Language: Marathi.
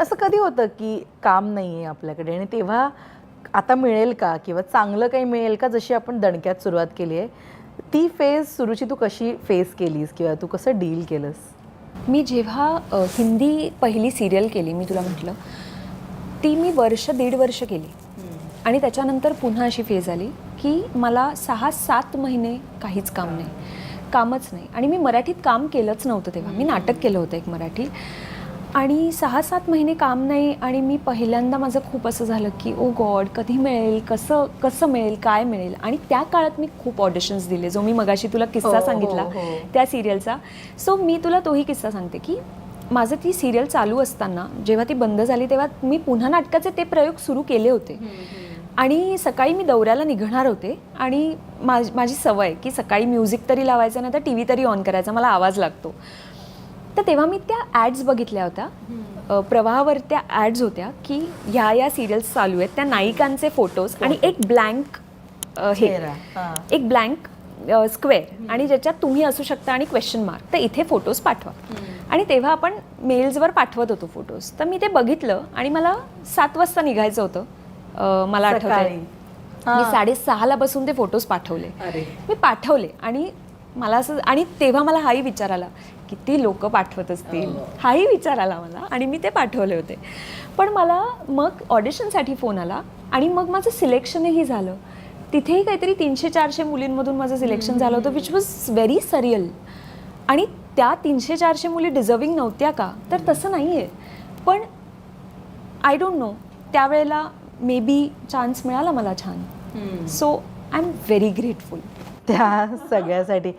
असं कधी होतं की काम नाही आहे आपल्याकडे? आणि तेव्हा आता मिळेल का? किंवा चांगलं काही मिळेल का? जशी आपण दणक्यात सुरुवात केली आहे ती फेज सुरुची तू कशी फेस केलीस? किंवा तू कसं डील केलंस? मी जेव्हा हिंदी पहिली सिरियल केली मी तुला म्हटलं ती मी वर्ष दीड वर्ष केली. आणि त्याच्यानंतर पुन्हा अशी फेज आली की मला सहा सात महिने काहीच काम नाही. कामच नाही. आणि मी मराठीत काम केलंच नव्हतं तेव्हा. मी नाटक केलं होतं एक मराठी. आणि सहा सात महिने काम नाही आणि मी पहिल्यांदा माझं खूप असं झालं की ओ गॉड कधी मिळेल? कसं कसं मिळेल? काय मिळेल? आणि त्या काळात मी खूप ऑडिशन्स दिले. जो मी मगाशी तुला हो, किस्सा हो, सांगितला हो. त्या सिरियलचा. सो मी तुला तोही किस्सा सांगते की माझं ती सिरियल चालू असताना जेव्हा ती बंद झाली तेव्हा मी पुन्हा नाटकाचे ते प्रयोग सुरू केले होते. आणि सकाळी मी दौऱ्याला निघणार होते आणि माझ माझी सवय की सकाळी म्युझिक तरी लावायचं नाही तर टी व्ही तरी ऑन करायचा मला आवाज लागतो. तर तेव्हा मी त्या ॲड्स बघितल्या होत्या. प्रवाहावर त्या ॲड्स होत्या की ह्या या सिरियल्स चालू आहेत. त्या नायिकांचे फोटोज आणि एक ब्लँक हे. एक ब्लँक स्क्वेअर आणि ज्याच्यात तुम्ही असू शकता आणि क्वेश्चन मार्क तर इथे फोटोज पाठवा. आणि तेव्हा आपण मेल्सवर पाठवत होतो फोटोज तर मी ते बघितलं आणि मला सात वाजता निघायचं होतं. मला आठवतंय. सकाळी. मी. साडेसहाला बसून ते फोटोज पाठवले. मी पाठवले आणि मला असं आणि तेव्हा मला हाही विचार आला किती लोक पाठवत असतील हाही विचार आला मला आणि मी ते पाठवले होते. पण मला मग ऑडिशनसाठी फोन आला आणि मग माझं सिलेक्शनही झालं. तिथेही काहीतरी तीनशे चारशे मुलींमधून माझं सिलेक्शन झालं होतं विच वॉज व्हेरी सरियल आणि त्या तीनशे चारशे मुली डिझर्विंग नव्हत्या का? तर तसं नाही आहे पण आय डोंट नो त्यावेळेला मे बी चान्स मिळाला मला छान. So I am very grateful त्या सगळ्यासाठी.